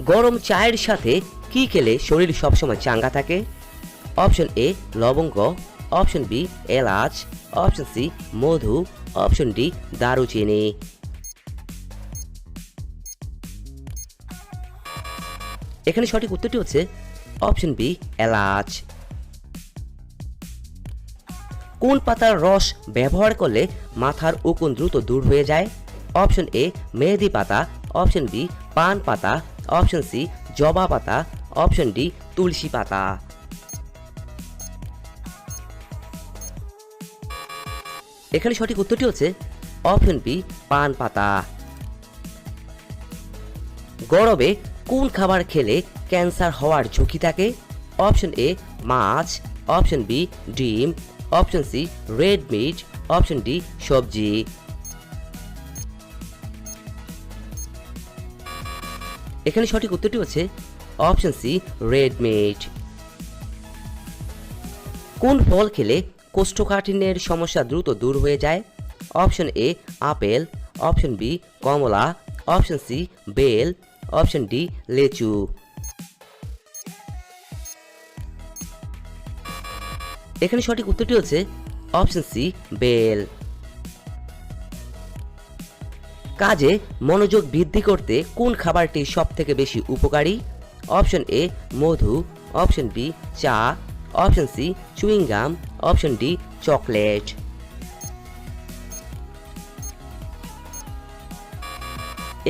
গরম চায়ের সাথে কি খেলে শরীর সবসময় চাঙ্গা থাকে? অপশন এ লবঙ্গ। অপশন বি এলাচ। অপশন সি মধু। অপশন ডি দারুচিনি। এখানে সঠিক উত্তরটি হচ্ছে অপশন বি এলাচ। কোন পাতার রস ব্যবহার করলে মাথার উকুন দ্রুত দূর হয়ে যায়? অপশন এ মেহেদি পাতা। অপশন বি পান পাতা। অপশন সি, জবা পাতা। অপশন ডি, তুলসী পাতা। এখানে সঠিক উত্তরটি হচ্ছে অপশন বি, পান পাতা। গরমে কোন খাবার খেলে ক্যান্সার হওয়ার ঝুঁকি থাকে? অপশন এ, মাছ। অপশন বি, ডিম। Option C, red meat. Option D, সবজি। এখানে সঠিক উত্তরটি হচ্ছে অপশন সি রেড মিট কোন ফল খেলে কোষ্ঠকাঠিন্যের সমস্যা দ্রুত দূর হয়ে যায়? Option A, apple. Option B, Kamala. Option C, বেল। অপশন ডি, লেচু। এখানে সঠিক উত্তরটি হচ্ছে অপশন সি, বেল। কাজে মনোযোগ বৃদ্ধি করতে কোন খাবারটি সব থেকে বেশি উপকারী? অপশন এ, মধু। অপশন বি, চা। Option C chewing gum option D, chocolate.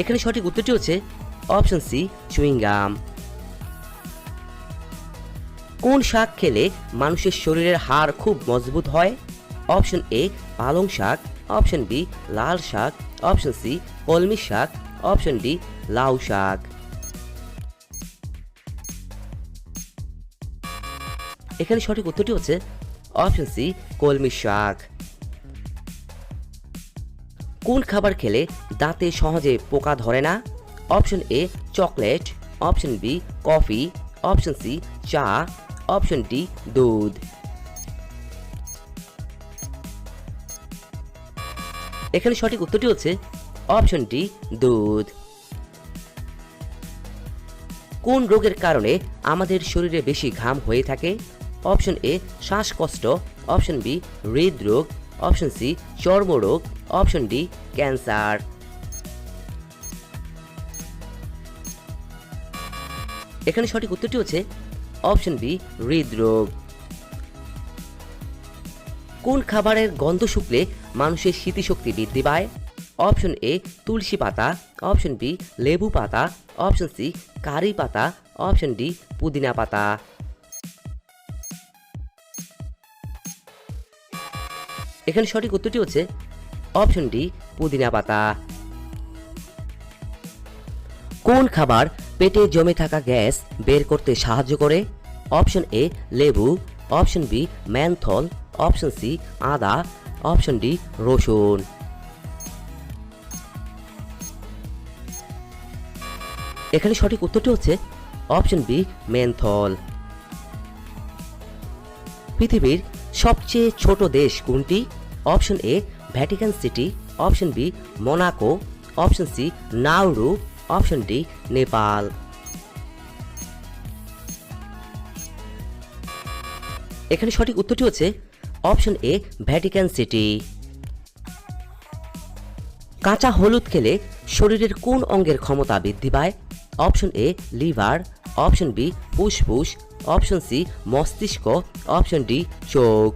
এখানে সঠিক উত্তরটি হচ্ছে অপশন সি চুইংগাম কোন শাক খেলে মানুষের শরীরের হাড় খুব মজবুত হয়? অপশন এ, পালং শাক। অপশন বি, লাল শাক। অপশন সি, কলমি শাক, অপশন ডি, লাউ শাক। এখানে সঠিক উত্তরটি হচ্ছে অপশন সি, কলমি শাক। কোন খাবার খেলে দাঁতে সহজে পোকা ধরে না? Option A, chocolate, option B, coffee, option C, চা, অপশন ডি, দুধ। এখানে সঠিক উত্তরটি হচ্ছে অপশন ডি, দুধ। কোন রোগের কারণে আমাদের শরীরে বেশি ঘাম হয়ে থাকে? অপশন এ, শ্বাসকষ্ট। অপশন বি, হৃদরোগ। অপশন সি, চর্মরোগ। Option D, cancer. এখানে সঠিক উত্তরটি হচ্ছে অপশন বি, হৃদরোগ। কোন খাবারের গন্ধ শুকলে মানুষের স্মৃতিশক্তি বৃদ্ধি পায়? অপশন এ তুলসী পাতা। অপশন বি লেবু পাতা। অপশন সি কারি পাতা। অপশন ডি পুদিনা পাতা। এখানে সঠিক উত্তরটি হচ্ছে অপশন ডি পুদিনা পাতা। কোন খাবার পেটে জমে থাকা গ্যাস বের করতে সাহায্য করে? অপশন এ লেবু। Option B menthol. Option C আদা অপশন ডি রসুন এখানে সঠিক উত্তরটি হচ্ছে অপশন বি মেনথল পৃথিবীর সবচেয়ে ছোট দেশ কোনটি? Option A Vatican City option B Monaco option C Nauru option D Nepal এখানে সঠিক উত্তরটি হচ্ছে অপশন এ ভ্যাটিকান সিটি কাঁচা হলুদ খেলে শরীরের কোন অঙ্গের ক্ষমতা বৃদ্ধি পায়? Option A, liver. Option B, ফুসফুস। অপশন সি, মস্তিষ্ক। অপশন ডি, চোখ।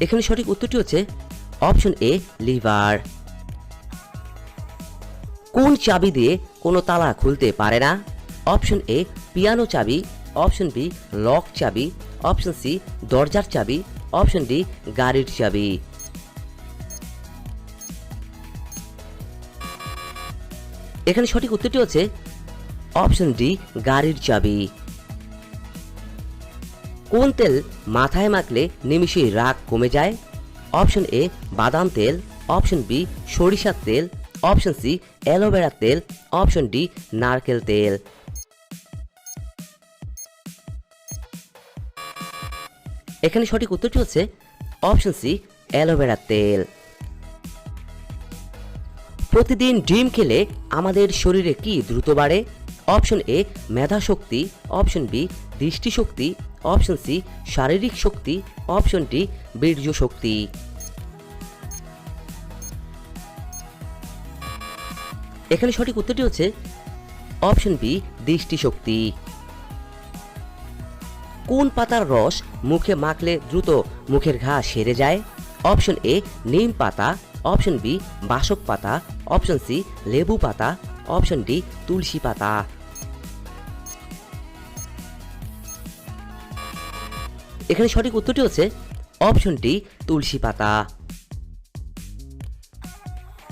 এখানে সঠিক উত্তরটি হচ্ছে অপশন এ, লিভার। কোন চাবি দিয়ে কোনো তালা খুলতে পারে না? অপশন এ, পিয়ানো চাবি অপশন বি, লক চাবি। অপশন সি, দরজার চাবি। অপশন ডি, গাড়ির চাবি। এখানে সঠিক উত্তরটি হচ্ছে অপশন ডি, গাড়ির চাবি। কোন তেল মাথায় মাখলে নিমিষেই রাগ কমে যায়? অপশন এ, বাদাম তেল। অপশন বি, সরিষার তেল। অপশন সি অ্যালোভেরা তেল। অপশন ডি, নারকেল তেল। এখানে সঠিক উত্তরটি হচ্ছে অপশন সি অ্যালোভেরা তেল। প্রতিদিন ডিম খেলে আমাদের শরীরে কি দ্রুত বাড়ে? অপশন এ মেধা শক্তি অপশন বি, দৃষ্টিশক্তি। অপশন সি, শারীরিক শক্তি। অপশন ডি, বীর্য শক্তি। এখানে সঠিক উত্তরটি হচ্ছে অপশন বি, দৃষ্টিশক্তি। কোন পাতার রস মুখে মাখলে দ্রুত মুখের ঘা সেরে যায়? অপশন এ, নিম পাতা, অপশন বি, বাসক পাতা, অপশন সি, লেবু পাতা, অপশন ডি, তুলসী পাতা। এখানে সঠিক উত্তরটি হচ্ছে অপশন ডি, তুলসী পাতা।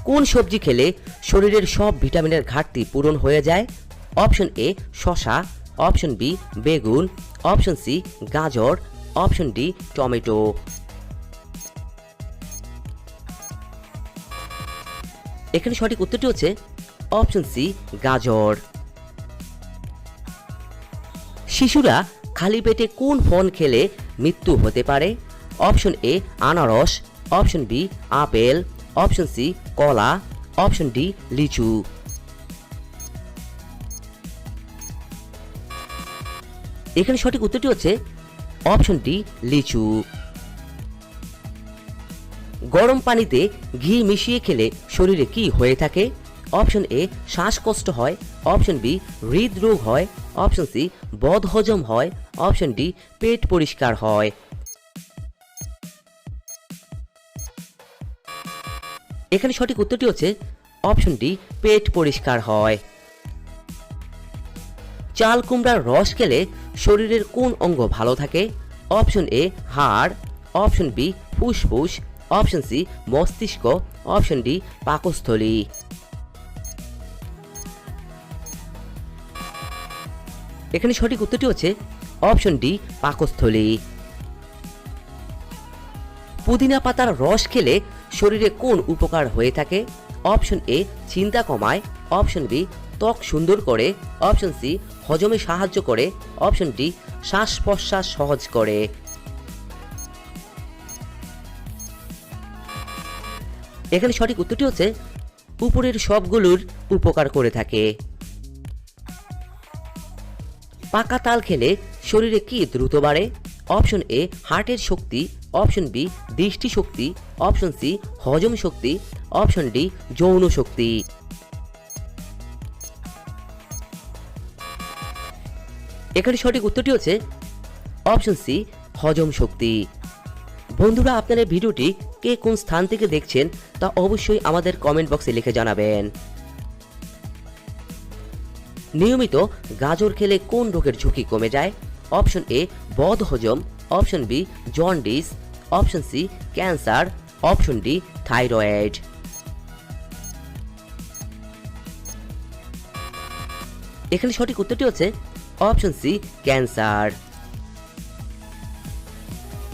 কোন সবজি খেলে শরীরের সব ভিটামিনের ঘাটতি পূরণ হয়ে যায়? অপশন এ শশা অপশন বি, বেগুন অপশন সি, গাজর, অপশন ডি, টমেটো। এখানে সঠিক উত্তরটি হচ্ছে অপশন সি, গাজর। শিশুরা খালি পেটে কোন ফল খেলে মৃত্যু হতে পারে? অপশন এ, আনারস, option B, apple, option C, কলা, অপশন ডি, লিচু। এখানে সঠিক উত্তরটি হচ্ছে অপশনটি লিচু। গরম পানিতে ঘি মিশিয়ে খেলে শরীরে কি হয়ে থাকে? অপশন এ, শ্বাসকষ্ট হয়। অপশন বি, হৃদরোগ হয়। অপশন সি, বদহজম হয়। অপশন ডি, পেট পরিষ্কার হয়। এখানে সঠিক উত্তরটি হচ্ছে অপশন ডি, পেট পরিষ্কার হয়। চাল কুমড়ার রস খেলে শরীরের কোন অঙ্গ ভালো থাকে? অপশন এ হাড়। অপশন বি ফুসফুস। অপশন সি মস্তিষ্ক। অপশন ডি পাকস্থলী। এখানে সঠিক উত্তরটি হচ্ছে অপশন ডি পাকস্থলী। পুদিনা পাতার রস খেলে শরীরে কোন উপকার হয়ে থাকে? অপশন এ চিন্তা কমায়। অপশন বি ত্বক সুন্দর করে। অপশন সি হজমে সাহায্য করে। অপশন ডি শ্বাস প্রশ্বাস সহজ করে। এখানে সঠিক উত্তরটি হচ্ছে, উপরের সবগুলোর উপকার করে থাকে। পাকা তাল খেলে শরীরে কি দ্রুত বাড়ে? অপশন এ, হার্টের শক্তি। অপশন বি দৃষ্টি শক্তি অপশন সি, হজম শক্তি। অপশন ডি, যৌন শক্তি। এখানে সঠিক উত্তরটি হচ্ছে অপশন সি হজম শক্তি। বন্ধুরা, আপনারা ভিডিওটি কে কোন স্থান থেকে দেখছেন তা অবশ্যই আমাদের কমেন্ট বক্সে লিখে জানাবেন। নিয়মিত গাজর খেলে কোন রোগের ঝুঁকি কমে যায়? অপশন এ বদ হজম। Option B jaundice option C cancer option D thyroid এখানে সঠিক উত্তরটি হচ্ছে অপশন সি, ক্যান্সার।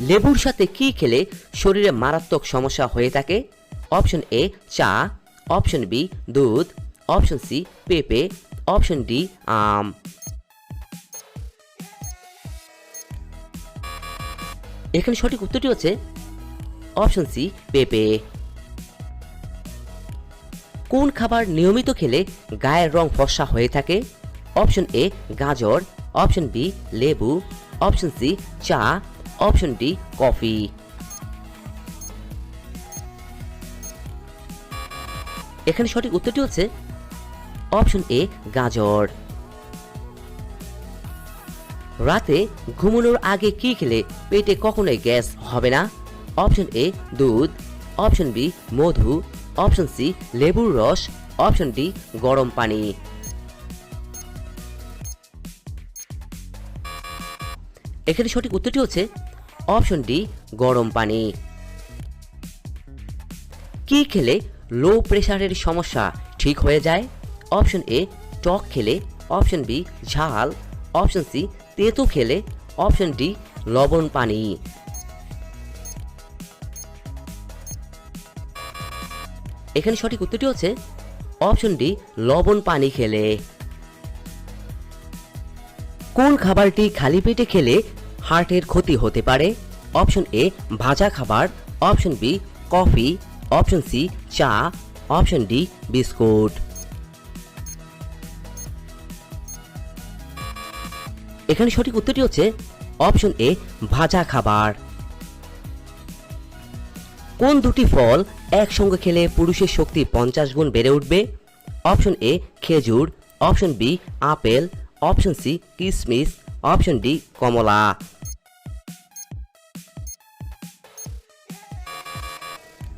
লেবুর সাথে কি খেলে শরীরে মারাত্মক সমস্যা হয়ে থাকে? অপশন এ, চা। অপশন বি, দুধ। অপশন সি, পেঁপে। অপশন ডি, আম। এখানে সঠিক উত্তরটি হচ্ছে অপশন সি, পেঁপে। কোন খাবার নিয়মিত খেলে গায়ের রং ফর্সা হয়ে থাকে? অপশন এ গাজর, অপশন বি লেবু, অপশন সি চা, অপশন ডি কফি। এখানে সঠিক উত্তরটি হচ্ছে অপশন এ গাজর। রাতে ঘুমানোর আগে কি খেলে পেটে কখনোই গ্যাস হবে না? অপশন এ দুধ, অপশন বি মধু, অপশন সি লেবুর রস, অপশন ডি গরম পানি। এখানে সঠিক উত্তরটি হচ্ছে অপশন ডি, গরম পানি। কি খেলে লো প্রেশারের সমস্যা ঠিক হয়ে যায়? অপশন এ, টক খেলে। অপশন বি, ঝাল। অপশন সি, তেতো খেলে। অপশন ডি, লবণ পানি। এখানে সঠিক উত্তরটি হচ্ছে অপশন ডি, লবণ পানি খেলে। কোন খাবারটি খালি পেটে খেলে হার্টের ক্ষতি হতে পারে। অপশন এ, ভাজা খাবার। Option B, coffee. Option C, চা। Option D, biscuit. এখানে সঠিক উত্তরটি হচ্ছে অপশন এ, ভাজা খাবার। কোন দুটি ফল একসঙ্গে খেলে পুরুষের শক্তি পঞ্চাশ গুণ বেড়ে উঠবে? অপশন এ, খেজুর। Option B, apple. Option C কিশমিশ অপশন ডি, কমলা।